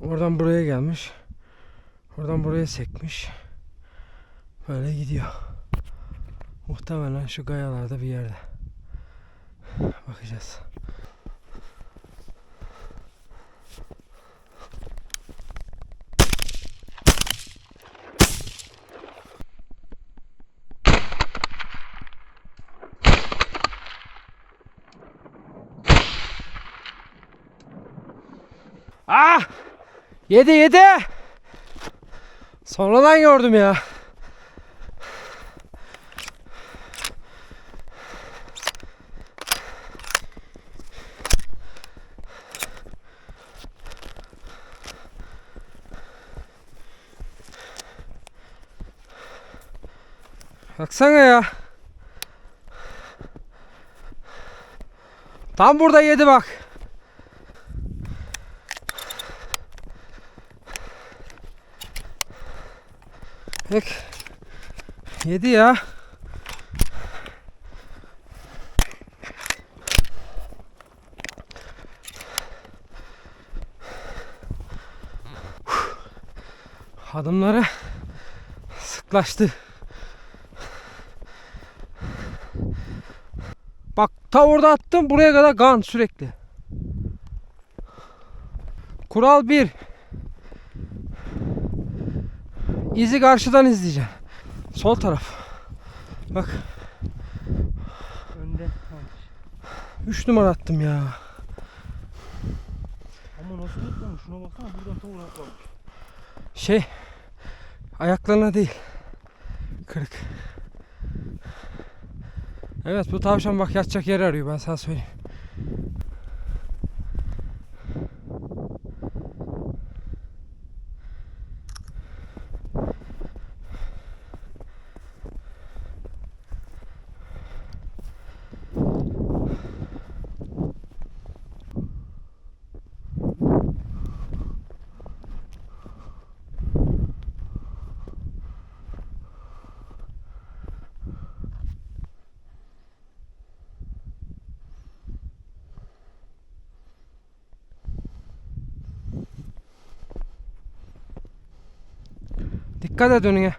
Oradan buraya gelmiş. Oradan buraya sekmiş. Böyle gidiyor. Muhtemelen şu gayalarda bir yerde. Bakacağız. Ah! Yedi yedi. Sonradan gördüm ya. Baksana ya. Tam burada yedi bak. Bak. Yedi ya. Adımları sıklaştı. Bak ta orada attım buraya kadar gan sürekli. Kural 1. İzi karşıdan izleyeceğim. Sol taraf. Bak Önde. 3 numara attım ya. Ama nasıl tutmamış? Şuna baksana buradan ta oraya atlamış. Şey ayaklarına değil. Kırık. Evet bu tavşan bak yatacak yer arıyor ben sana söyleyeyim. Dikkat et önüne.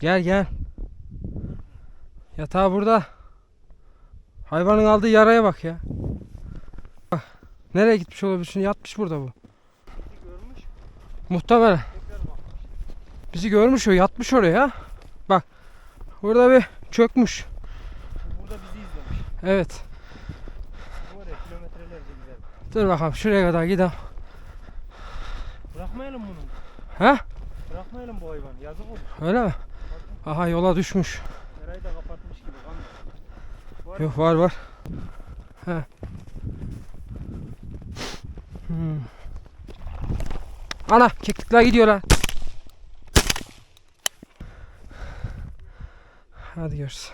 Gel gel. Yatağı burada. Hayvanın aldığı yaraya bak ya. Bak, nereye gitmiş olabilir? Şimdi yatmış burada bu. Görmüş. Muhtemelen. Bizi görmüş o yatmış oraya. Bak. Burada bir çökmüş. Bu burada bizi izlemiş. Evet. Bu var ya kilometrelerce gider. Dur bakalım şuraya kadar gidelim. Bırakmayalım bunu. Ha? Bırakmayalım bu hayvanı. Yazık olur. Öyle mi? Aha yola düşmüş. Erayı da kapatmış gibi. Kan. Var Yok var var. He. Hmm. Ana keklikler gidiyor lan. Hadi görüşürüz.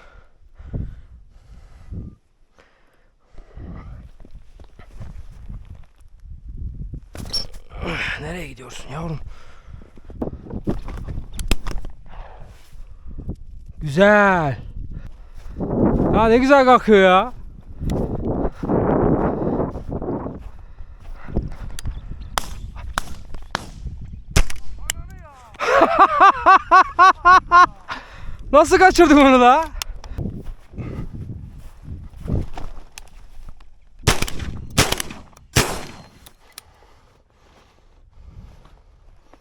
Nereye gidiyorsun yavrum? Güzel. Ya ne güzel kalkıyor ya. Nasıl kaçırdın onu la?